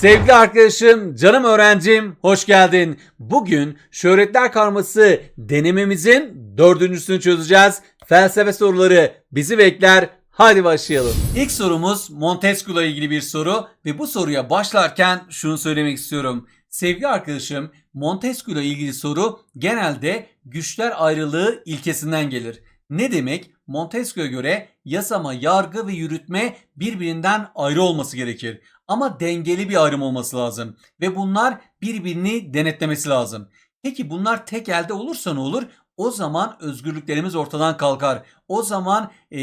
Sevgili arkadaşım, canım öğrencim, hoş geldin. Bugün şöhretler karması denememizin dördüncüsünü çözeceğiz. Felsefe soruları bizi bekler. Hadi başlayalım. İlk sorumuz Montesquieu'la ilgili bir soru ve bu soruya başlarken şunu söylemek istiyorum. Sevgili arkadaşım, Montesquieu'la ilgili soru genelde güçler ayrılığı ilkesinden gelir. Ne demek? Montesquieu'ya göre yasama, yargı ve yürütme birbirinden ayrı olması gerekir. Ama dengeli bir ayrım olması lazım. Ve bunlar birbirini denetlemesi lazım. Peki bunlar tek elde olursa ne olur? O zaman özgürlüklerimiz ortadan kalkar. O zaman e,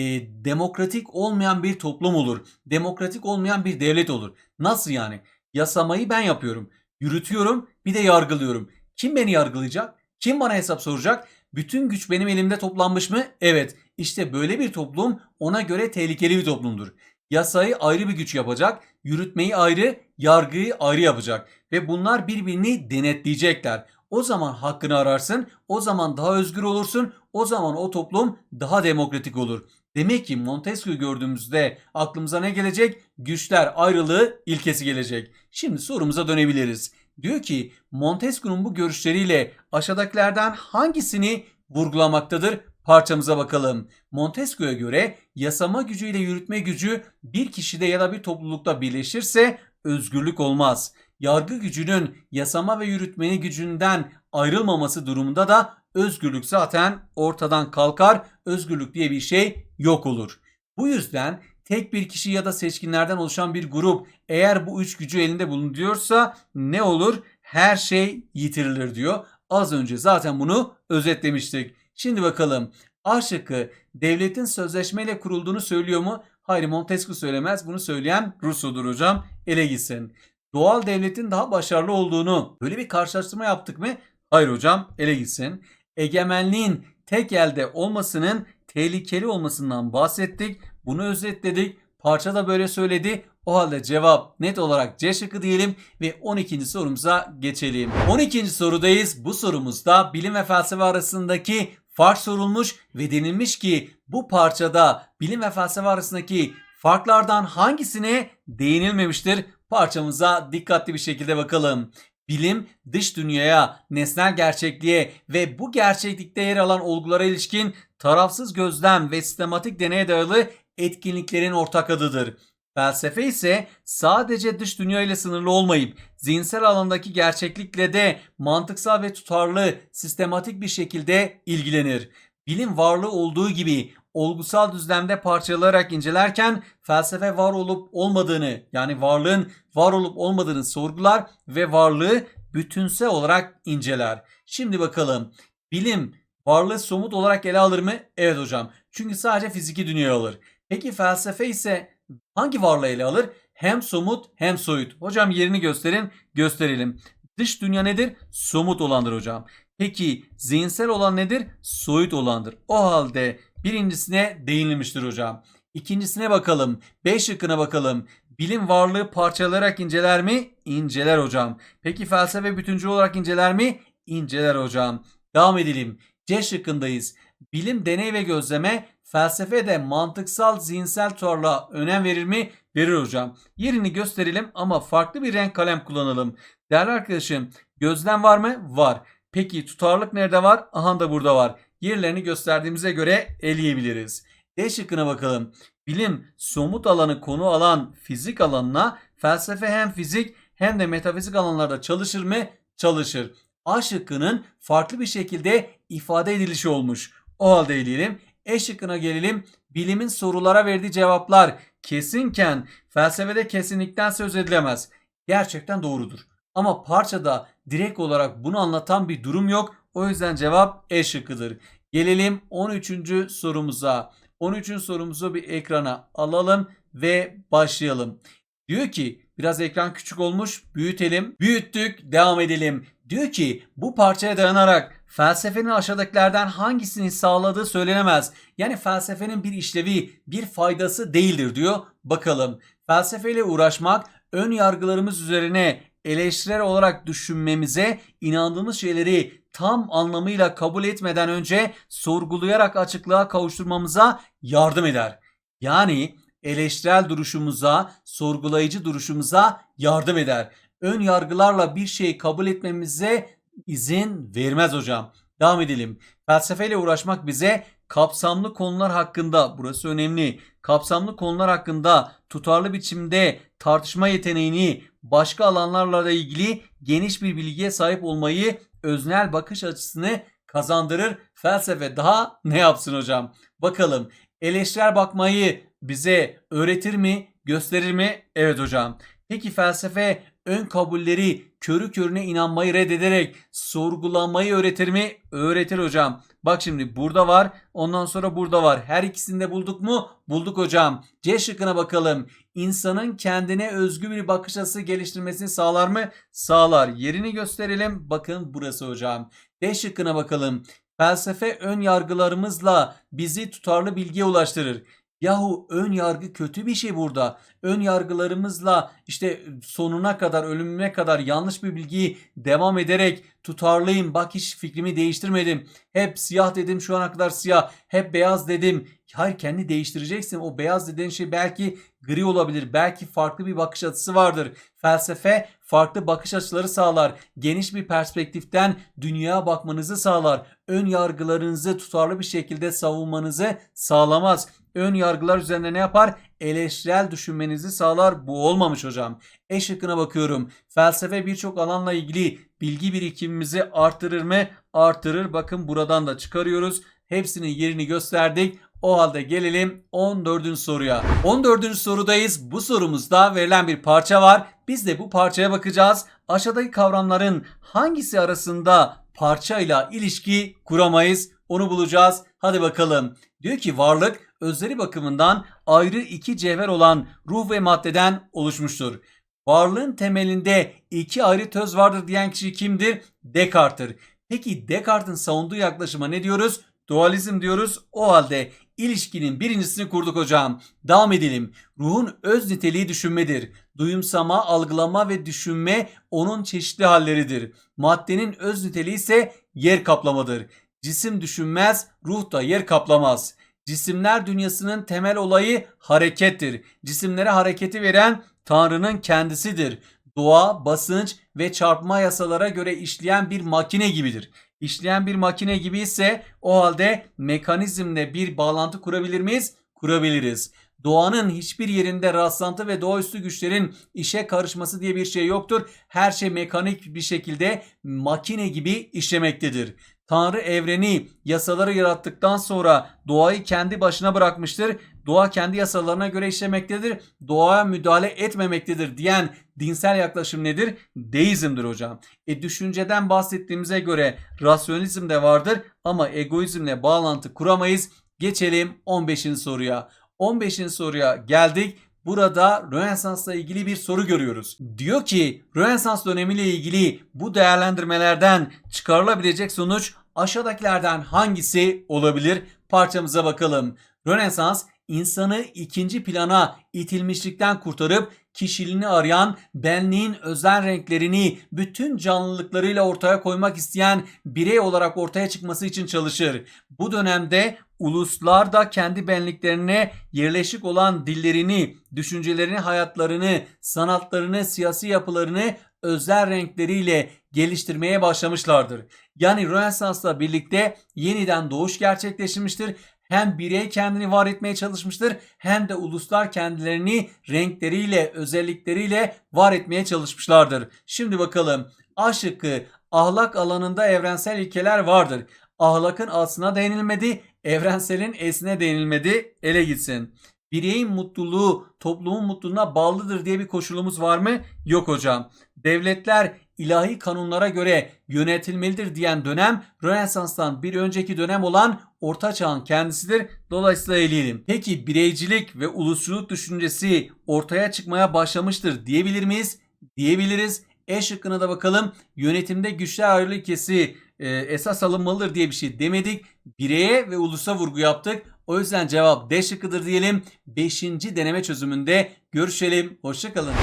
demokratik olmayan bir toplum olur. Demokratik olmayan bir devlet olur. Nasıl yani? Yasamayı ben yapıyorum. Yürütüyorum bir de yargılıyorum. Kim beni yargılayacak? Kim bana hesap soracak? Bütün güç benim elimde toplanmış mı? Evet. İşte böyle bir toplum ona göre tehlikeli bir toplumdur. Yasayı ayrı bir güç yapacak, yürütmeyi ayrı, yargıyı ayrı yapacak ve bunlar birbirini denetleyecekler. O zaman hakkını ararsın, o zaman daha özgür olursun, o zaman o toplum daha demokratik olur. Demek ki Montesquieu gördüğümüzde aklımıza ne gelecek? Güçler ayrılığı ilkesi gelecek. Şimdi sorumuza dönebiliriz. Diyor ki Montesquieu'nun bu görüşleriyle aşağıdakilerden hangisini vurgulamaktadır? Parçamıza bakalım. Montesquieu'ya göre yasama gücüyle yürütme gücü bir kişide ya da bir toplulukta birleşirse özgürlük olmaz. Yargı gücünün yasama ve yürütme gücünden ayrılmaması durumunda da özgürlük zaten ortadan kalkar. Özgürlük diye bir şey yok olur. Bu yüzden tek bir kişi ya da seçkinlerden oluşan bir grup eğer bu üç gücü elinde bulunuyorsa ne olur? Her şey yitirilir diyor. Az önce zaten bunu özetlemiştik. Şimdi bakalım A şıkkı devletin sözleşmeyle kurulduğunu söylüyor mu? Hayır Montesquieu söylemez. Bunu söyleyen Rousseau'dur hocam. Ele gitsin. Doğal devletin daha başarılı olduğunu böyle bir karşılaştırma yaptık mı? Hayır hocam ele gitsin. Egemenliğin tek elde olmasının tehlikeli olmasından bahsettik. Bunu özetledik. Parça da böyle söyledi. O halde cevap net olarak C şıkkı diyelim ve 12. sorumuza geçelim. 12. sorudayız. Bu sorumuzda bilim ve felsefe arasındaki fark sorulmuş ve denilmiş ki bu parçada bilim ve felsefe arasındaki farklardan hangisine değinilmemiştir? Parçamıza dikkatli bir şekilde bakalım. Bilim dış dünyaya, nesnel gerçekliğe ve bu gerçeklikte yer alan olgulara ilişkin tarafsız gözlem ve sistematik deneye dayalı etkinliklerin ortak adıdır. Felsefe ise sadece dış dünya ile sınırlı olmayıp zihinsel alandaki gerçeklikle de mantıksal ve tutarlı, sistematik bir şekilde ilgilenir. Bilim varlığı olduğu gibi olgusal düzlemde parçalayarak incelerken felsefe var olup olmadığını yani varlığın var olup olmadığını sorgular ve varlığı bütünsel olarak inceler. Şimdi bakalım bilim varlığı somut olarak ele alır mı? Evet hocam. Çünkü sadece fiziki dünyayı alır. Peki felsefe ise hangi varlığı ele alır? Hem somut hem soyut. Hocam yerini gösterin, gösterelim. Dış dünya nedir? Somut olandır hocam. Peki zihinsel olan nedir? Soyut olandır. O halde birincisine değinilmiştir hocam. İkincisine bakalım. B şıkkına bakalım. Bilim varlığı parçalayarak inceler mi? İnceler hocam. Peki felsefe bütüncül olarak inceler mi? İnceler hocam. Devam edelim. C şıkkındayız. Bilim, deney ve gözleme, felsefe de mantıksal zihinsel tutarlığa önem verir mi? Verir hocam. Yerini gösterelim ama farklı bir renk kalem kullanalım. Değerli arkadaşım gözlem var mı? Var. Peki tutarlık nerede var? Aha da burada var. Yerlerini gösterdiğimize göre eleyebiliriz. D şıkkına bakalım. Bilim somut alanı konu alan fizik alanına felsefe hem fizik hem de metafizik alanlarda çalışır mı? Çalışır. A şıkkının farklı bir şekilde ifade edilişi olmuş. O halde eleyelim. E şıkkına gelelim. Bilimin sorulara verdiği cevaplar kesinken felsefede kesinlikten söz edilemez. Gerçekten doğrudur. Ama parçada direkt olarak bunu anlatan bir durum yok. O yüzden cevap E şıkkıdır. Gelelim 13. sorumuza. 13. sorumuzu bir ekrana alalım ve başlayalım. Diyor ki biraz ekran küçük olmuş büyütelim. Büyüttük devam edelim. Diyor ki bu parçaya dayanarak felsefenin aşağıdakilerden hangisini sağladığı söylenemez. Yani felsefenin bir işlevi, bir faydası değildir diyor. Bakalım felsefeyle uğraşmak ön yargılarımız üzerine eleştirel olarak düşünmemize, inandığımız şeyleri tam anlamıyla kabul etmeden önce sorgulayarak açıklığa kavuşturmamıza yardım eder. Yani eleştirel duruşumuza, sorgulayıcı duruşumuza yardım eder. Ön yargılarla bir şeyi kabul etmemize izin vermez hocam. Devam edelim. Felsefeyle uğraşmak bize kapsamlı konular hakkında, burası önemli, kapsamlı konular hakkında tutarlı biçimde tartışma yeteneğini, başka alanlarla da ilgili geniş bir bilgiye sahip olmayı, öznel bakış açısını kazandırır. Felsefe daha ne yapsın hocam? Bakalım eleştirel bakmayı bize öğretir mi, gösterir mi? Evet hocam. Peki felsefe ön kabulleri körü körüne inanmayı reddederek sorgulamayı öğretir mi? Öğretir hocam. Bak şimdi burada var ondan sonra burada var. Her ikisini de bulduk mu? Bulduk hocam. C şıkkına bakalım. İnsanın kendine özgü bir bakış açısı geliştirmesini sağlar mı? Sağlar. Yerini gösterelim. Bakın burası hocam. D şıkkına bakalım. Felsefe ön yargılarımızla bizi tutarlı bilgiye ulaştırır. Yahu ön yargı kötü bir şey burada. Ön yargılarımızla işte sonuna kadar ölümüne kadar yanlış bir bilgiyi devam ederek tutarlıyım. Bak hiç fikrimi değiştirmedim. Hep siyah dedim şu ana kadar siyah. Hep beyaz dedim. Hayır kendi değiştireceksin. O beyaz dediğin şey belki gri olabilir. Belki farklı bir bakış açısı vardır. Felsefe farklı bakış açıları sağlar. Geniş bir perspektiften dünyaya bakmanızı sağlar. Ön yargılarınızı tutarlı bir şekilde savunmanızı sağlamaz. Ön yargılar üzerine ne yapar? Eleştirel düşünmenizi sağlar. Bu olmamış hocam. E şıkkına bakıyorum. Felsefe birçok alanla ilgili bilgi birikimimizi artırır mı? Artırır. Bakın buradan da çıkarıyoruz. Hepsinin yerini gösterdik. O halde gelelim 14. soruya. 14. sorudayız. Bu sorumuzda verilen bir parça var. Biz de bu parçaya bakacağız. Aşağıdaki kavramların hangisi arasında parçayla ilişki kuramayız? Onu bulacağız. Hadi bakalım. Diyor ki varlık özleri bakımından ayrı iki cevher olan ruh ve maddeden oluşmuştur. Varlığın temelinde iki ayrı töz vardır diyen kişi kimdir? Descartes'tir. Peki Descartes'in savunduğu yaklaşıma ne diyoruz? Dualizm diyoruz. O halde ilişkinin birincisini kurduk hocam. Devam edelim. Ruhun öz niteliği düşünmedir. Duyumsama, algılama ve düşünme onun çeşitli halleridir. Maddenin öz niteliği ise yer kaplamadır. Cisim düşünmez, ruh da yer kaplamaz. Cisimler dünyasının temel olayı harekettir. Cisimlere hareketi veren Tanrı'nın kendisidir. Doğa, basınç ve çarpma yasalara göre işleyen bir makine gibidir. İşleyen bir makine gibi ise o halde mekanizmle bir bağlantı kurabilir miyiz? Kurabiliriz. Doğanın hiçbir yerinde rastlantı ve doğaüstü güçlerin işe karışması diye bir şey yoktur. Her şey mekanik bir şekilde makine gibi işlemektedir. Tanrı evreni yasaları yarattıktan sonra doğayı kendi başına bırakmıştır. Doğa kendi yasalarına göre işlemektedir. Doğaya müdahale etmemektedir diyen dinsel yaklaşım nedir? Deizmdir hocam. E düşünceden bahsettiğimize göre rasyonalizm de vardır ama egoizmle bağlantı kuramayız. Geçelim 15. soruya. 15. soruya geldik. Burada Rönesans'la ilgili bir soru görüyoruz. Diyor ki Rönesans dönemiyle ilgili bu değerlendirmelerden çıkarılabilecek sonuç aşağıdakilerden hangisi olabilir? Parçamıza bakalım. Rönesans insanı ikinci plana itilmişlikten kurtarıp kişiliğini arayan, benliğin özel renklerini bütün canlılıklarıyla ortaya koymak isteyen birey olarak ortaya çıkması için çalışır. Bu dönemde uluslar da kendi benliklerine yerleşik olan dillerini, düşüncelerini, hayatlarını, sanatlarını, siyasi yapılarını özel renkleriyle geliştirmeye başlamışlardır. Yani Rönesans'la birlikte yeniden doğuş gerçekleşmiştir hem birey kendini var etmeye çalışmıştır hem de uluslar kendilerini renkleriyle, özellikleriyle var etmeye çalışmışlardır. Şimdi bakalım A şıkkı ahlak alanında evrensel ilkeler vardır. Ahlakın aslına değinilmedi, evrenselin esine değinilmedi, ele gitsin. Bireyin mutluluğu toplumun mutluluğuna bağlıdır diye bir koşulumuz var mı? Yok hocam. Devletler ilahi kanunlara göre yönetilmelidir diyen dönem Rönesans'tan bir önceki dönem olan Orta Çağ'ın kendisidir. Dolayısıyla eleyelim. Peki bireycilik ve ulusçuluk düşüncesi ortaya çıkmaya başlamıştır diyebilir miyiz? Diyebiliriz. E şıkkına da bakalım. Yönetimde güçler ayrılığı ilkesi e, esas alınmalıdır diye bir şey demedik. Bireye ve ulusa vurgu yaptık. O yüzden cevap D şıkkıdır diyelim. 5. deneme çözümünde görüşelim. Hoşçakalın.